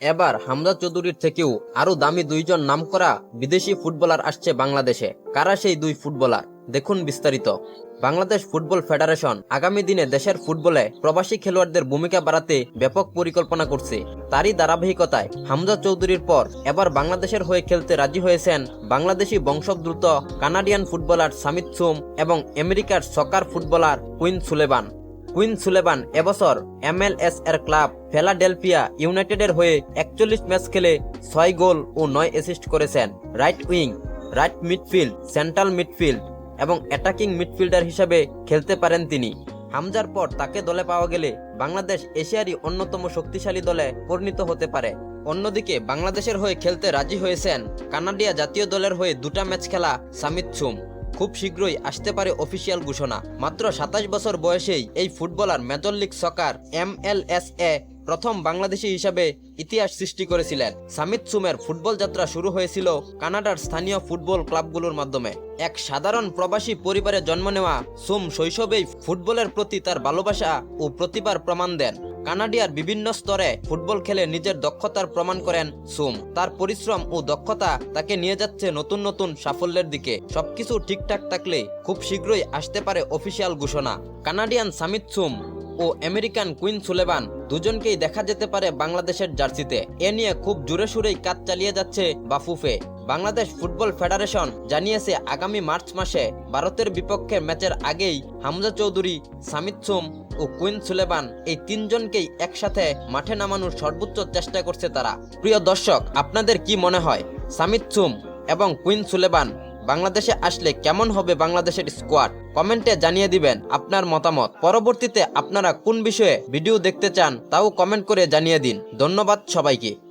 এবার হামজা চৌধুরীর থেকেও আরও দামি দুইজন নামকরা বিদেশি ফুটবলার আসছে বাংলাদেশে। কারা সেই দুই ফুটবলার? দেখুন বিস্তারিত। বাংলাদেশ ফুটবল ফেডারেশন আগামী দিনে দেশের ফুটবলে প্রবাসী খেলোয়াড়দের ভূমিকা বাড়াতে ব্যাপক পরিকল্পনা করছে। তারই ধারাবাহিকতায় হামজা চৌধুরীর পর এবার বাংলাদেশের হয়ে খেলতে রাজি হয়েছেন বাংলাদেশি বংশোদ্ভূত কানাডিয়ান ফুটবলার সামিত সুম এবং আমেরিকার soccer footballer Quinn Sullivan Quinn Sullivan এবছর এমএলএস এর ক্লাব ফেলাডেলফিয়া ইউনাইটেডের হয়ে একচল্লিশ ম্যাচ খেলে ছয় গোল ও নয় অ্যাসিস্ট করেছেন। Right wing, right midfield, central midfield এবং অ্যাটাকিং মিডফিল্ডার হিসাবে খেলতে পারেন তিনি। হামজার পর তাকে দলে পাওয়া গেলে বাংলাদেশ এশিয়ারই অন্যতম শক্তিশালী দলে পরিণত হতে পারে। অন্যদিকে বাংলাদেশের হয়ে খেলতে রাজি হয়েছেন কানাডিয়া জাতীয় দলের হয়ে দুটা ম্যাচ খেলা সামিত সুম খুব শীঘ্রই আসতে পারে অফিসিয়াল ঘোষণা। মাত্র সাতাশ বছর বয়সেই এই footballer Major League Soccer M L S এ প্রথম বাংলাদেশি হিসাবে ইতিহাস সৃষ্টি করেছিলেন। সামিত সুমের ফুটবল যাত্রা শুরু হয়েছিল কানাডার স্থানীয় ফুটবল ক্লাবগুলোর মাধ্যমে। এক সাধারণ প্রবাসী পরিবারে জন্ম নেওয়া সুম শৈশবেই ফুটবলের প্রতি তার ভালোবাসা ও প্রতিভার প্রমাণ দেন। কানাডিয়ার বিভিন্ন স্তরে ফুটবল খেলে নিজের দক্ষতার প্রমাণ করেন সুম। তার পরিশ্রম ও দক্ষতা তাকে নিয়ে যাচ্ছে নতুন নতুন সাফল্যের দিকে। সবকিছু ঠিকঠাক থাকলে খুব শীঘ্রই আসতে পারে অফিসিয়াল ঘোষণা। কানাডিয়ান সামিত সুম ও আমেরিকান কুইন সুলেবান দুজনকেই দেখা যেতে পারে বাংলাদেশের জার্সিতে। এ নিয়ে খুব জোরে সুরেই কাজ চালিয়ে যাচ্ছে বাফুফে। বাংলাদেশ ফুটবল ফেডারেশন জানিয়েছে, আগামী মার্চ মাসে ভারতের বিপক্ষে ম্যাচের আগেই হামজা চৌধুরী, সামিত সুম ও কুইন সুলেবান এই তিনজনকেই একসাথে মাঠে নামানোর সর্বোচ্চ চেষ্টা করছে তারা। প্রিয় দর্শক, আপনাদের কি মনে হয়? সামিত সুম এবং কুইন সুলেবান বাংলাদেশে আসলে কেমন হবে বাংলাদেশের স্কোয়াড কমেন্টে জানিয়ে দিবেন আপনার মতামত। পরবর্তীতে আপনারা কোন বিষয়ে ভিডিও দেখতে চান, তাও কমেন্ট করে জানিয়ে দিন। ধন্যবাদ সবাইকে।